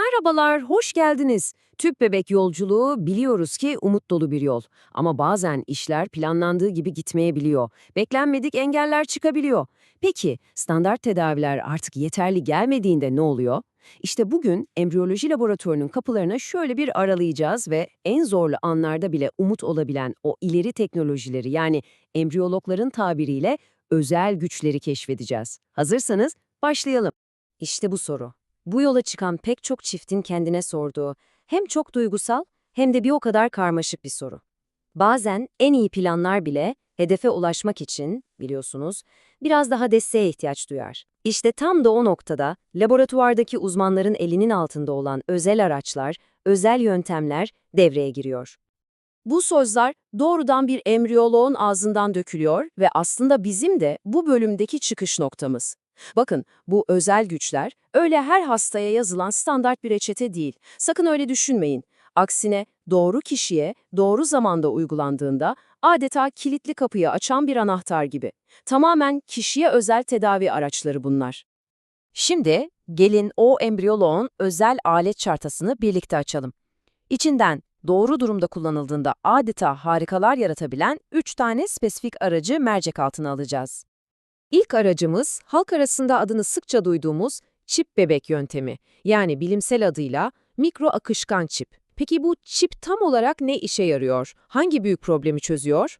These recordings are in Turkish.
Merhabalar, hoş geldiniz. Tüp bebek yolculuğu biliyoruz ki umut dolu bir yol. Ama bazen işler planlandığı gibi gitmeyebiliyor. Beklenmedik engeller çıkabiliyor. Peki, standart tedaviler artık yeterli gelmediğinde ne oluyor? İşte bugün embriyoloji laboratuvarının kapılarını şöyle bir aralayacağız ve en zorlu anlarda bile umut olabilen o ileri teknolojileri yani embriyologların tabiriyle özel güçleri keşfedeceğiz. Hazırsanız başlayalım. İşte bu soru. Bu yola çıkan pek çok çiftin kendine sorduğu hem çok duygusal hem de bir o kadar karmaşık bir soru. Bazen en iyi planlar bile hedefe ulaşmak için, biliyorsunuz, biraz daha desteğe ihtiyaç duyar. İşte tam da o noktada laboratuvardaki uzmanların elinin altında olan özel araçlar, özel yöntemler devreye giriyor. Bu sözler doğrudan bir embriyoloğun ağzından dökülüyor ve aslında bizim de bu bölümdeki çıkış noktamız. Bakın, bu özel güçler öyle her hastaya yazılan standart bir reçete değil. Sakın öyle düşünmeyin. Aksine doğru kişiye doğru zamanda uygulandığında adeta kilitli kapıyı açan bir anahtar gibi. Tamamen kişiye özel tedavi araçları bunlar. Şimdi gelin o embriyoloğun özel alet çartasını birlikte açalım. İçinden doğru durumda kullanıldığında adeta harikalar yaratabilen 3 tane spesifik aracı mercek altına alacağız. İlk aracımız, halk arasında adını sıkça duyduğumuz çip bebek yöntemi, yani bilimsel adıyla mikro akışkan çip. Peki bu çip tam olarak ne işe yarıyor? Hangi büyük problemi çözüyor?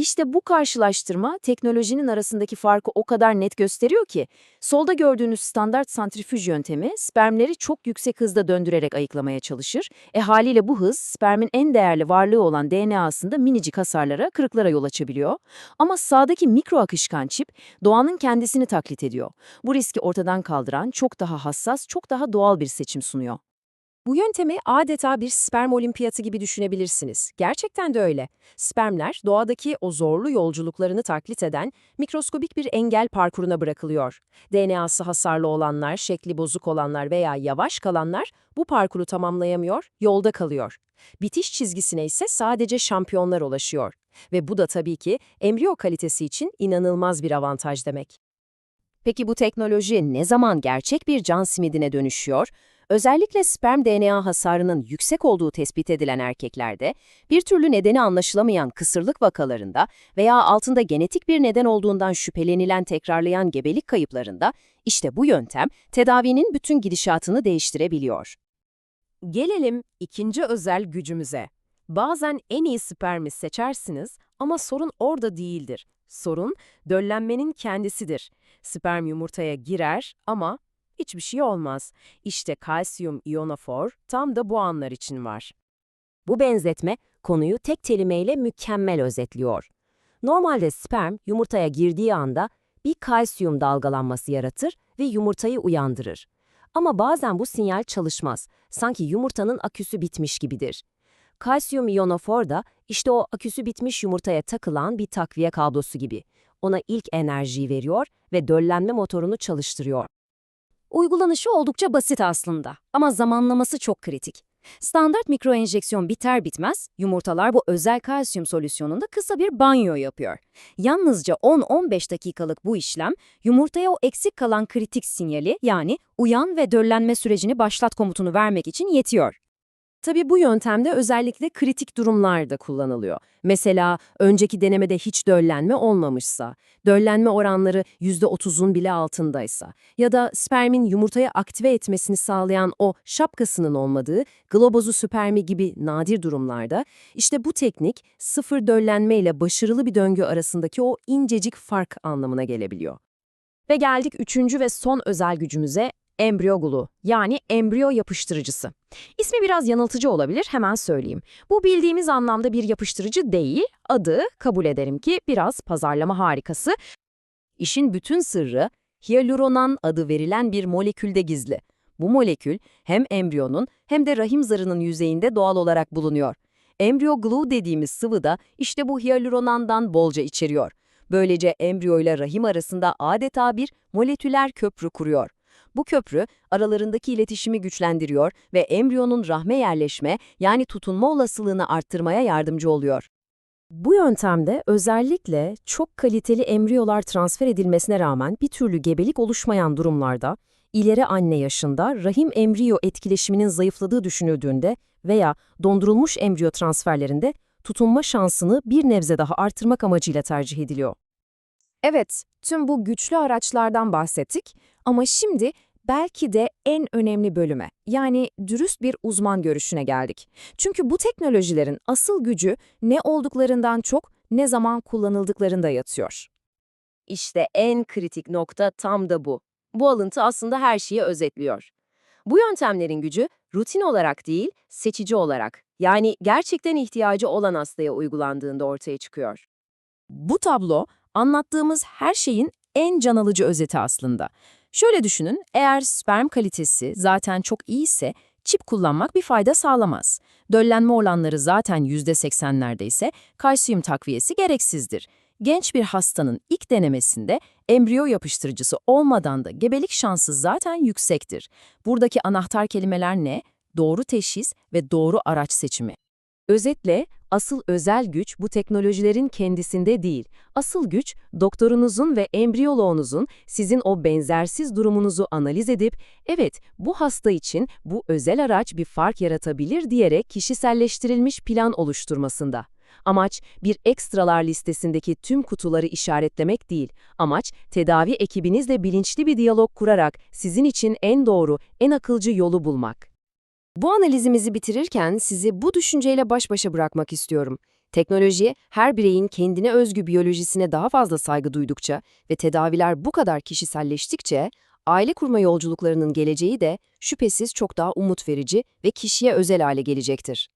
İşte bu karşılaştırma teknolojinin arasındaki farkı o kadar net gösteriyor ki, solda gördüğünüz standart santrifüj yöntemi spermleri çok yüksek hızda döndürerek ayıklamaya çalışır. E haliyle bu hız spermin en değerli varlığı olan DNA'sında minicik hasarlara, kırıklara yol açabiliyor. Ama sağdaki mikro akışkan çip doğanın kendisini taklit ediyor. Bu riski ortadan kaldıran çok daha hassas, çok daha doğal bir seçim sunuyor. Bu yöntemi adeta bir sperm olimpiyatı gibi düşünebilirsiniz. Gerçekten de öyle. Spermler doğadaki o zorlu yolculuklarını taklit eden mikroskobik bir engel parkuruna bırakılıyor. DNA'sı hasarlı olanlar, şekli bozuk olanlar veya yavaş kalanlar bu parkuru tamamlayamıyor, yolda kalıyor. Bitiş çizgisine ise sadece şampiyonlar ulaşıyor. Ve bu da tabii ki embriyo kalitesi için inanılmaz bir avantaj demek. Peki bu teknoloji ne zaman gerçek bir can simidine dönüşüyor? Özellikle sperm DNA hasarının yüksek olduğu tespit edilen erkeklerde, bir türlü nedeni anlaşılamayan kısırlık vakalarında veya altında genetik bir neden olduğundan şüphelenilen tekrarlayan gebelik kayıplarında, işte bu yöntem tedavinin bütün gidişatını değiştirebiliyor. Gelelim ikinci özel gücümüze. Bazen en iyi spermi seçersiniz ama sorun orada değildir. Sorun döllenmenin kendisidir. Sperm yumurtaya girer ama hiçbir şey olmaz. İşte kalsiyum ionofor tam da bu anlar için var. Bu benzetme konuyu tek kelimeyle mükemmel özetliyor. Normalde sperm yumurtaya girdiği anda bir kalsiyum dalgalanması yaratır ve yumurtayı uyandırır. Ama bazen bu sinyal çalışmaz. Sanki yumurtanın aküsü bitmiş gibidir. Kalsiyum ionofor da işte o aküsü bitmiş yumurtaya takılan bir takviye kablosu gibi. Ona ilk enerjiyi veriyor ve döllenme motorunu çalıştırıyor. Uygulanışı oldukça basit aslında ama zamanlaması çok kritik. Standart mikroenjeksiyon biter bitmez, yumurtalar bu özel kalsiyum solüsyonunda kısa bir banyo yapıyor. Yalnızca 10-15 dakikalık bu işlem, yumurtaya o eksik kalan kritik sinyali yani uyan ve döllenme sürecini başlat komutunu vermek için yetiyor. Tabii bu yöntemde özellikle kritik durumlarda kullanılıyor. Mesela önceki denemede hiç döllenme olmamışsa, döllenme oranları %30'un bile altındaysa ya da spermin yumurtayı aktive etmesini sağlayan o şapkasının olmadığı globozu süpermi gibi nadir durumlarda işte bu teknik sıfır döllenme ile başarılı bir döngü arasındaki o incecik fark anlamına gelebiliyor. Ve geldik üçüncü ve son özel gücümüze embriyo glue yani embriyo yapıştırıcısı. İsmi biraz yanıltıcı olabilir, hemen söyleyeyim. Bu bildiğimiz anlamda bir yapıştırıcı değil, adı kabul ederim ki biraz pazarlama harikası. İşin bütün sırrı hyaluronan adı verilen bir molekülde gizli. Bu molekül hem embriyonun hem de rahim zarının yüzeyinde doğal olarak bulunuyor. Embriyo glue dediğimiz sıvı da işte bu hyaluronandan bolca içeriyor. Böylece embriyo ile rahim arasında adeta bir moleküler köprü kuruyor. Bu köprü aralarındaki iletişimi güçlendiriyor ve embriyonun rahme yerleşme yani tutunma olasılığını arttırmaya yardımcı oluyor. Bu yöntemde özellikle çok kaliteli embriyolar transfer edilmesine rağmen bir türlü gebelik oluşmayan durumlarda ileri anne yaşında rahim embriyo etkileşiminin zayıfladığı düşünüldüğünde veya dondurulmuş embriyo transferlerinde tutunma şansını bir nebze daha artırmak amacıyla tercih ediliyor. Evet, tüm bu güçlü araçlardan bahsettik ama şimdi belki de en önemli bölüme, yani dürüst bir uzman görüşüne geldik. Çünkü bu teknolojilerin asıl gücü ne olduklarından çok ne zaman kullanıldıklarında yatıyor. İşte en kritik nokta tam da bu. Bu alıntı aslında her şeyi özetliyor. Bu yöntemlerin gücü rutin olarak değil, seçici olarak, yani gerçekten ihtiyacı olan hastaya uygulandığında ortaya çıkıyor. Bu tablo anlattığımız her şeyin en can alıcı özeti aslında. Şöyle düşünün, eğer sperm kalitesi zaten çok iyiyse çip kullanmak bir fayda sağlamaz. Döllenme oranları zaten %80'lerde ise kalsiyum takviyesi gereksizdir. Genç bir hastanın ilk denemesinde embriyo yapıştırıcısı olmadan da gebelik şansı zaten yüksektir. Buradaki anahtar kelimeler ne? Doğru teşhis ve doğru araç seçimi. Özetle, asıl özel güç bu teknolojilerin kendisinde değil. Asıl güç, doktorunuzun ve embriyoloğunuzun sizin o benzersiz durumunuzu analiz edip, evet bu hasta için bu özel araç bir fark yaratabilir diyerek kişiselleştirilmiş plan oluşturmasında. Amaç, bir ekstralar listesindeki tüm kutuları işaretlemek değil. Amaç, tedavi ekibinizle bilinçli bir diyalog kurarak sizin için en doğru, en akılcı yolu bulmak. Bu analizimizi bitirirken sizi bu düşünceyle baş başa bırakmak istiyorum. Teknoloji, her bireyin kendine özgü biyolojisine daha fazla saygı duydukça ve tedaviler bu kadar kişiselleştikçe, aile kurma yolculuklarının geleceği de şüphesiz çok daha umut verici ve kişiye özel hale gelecektir.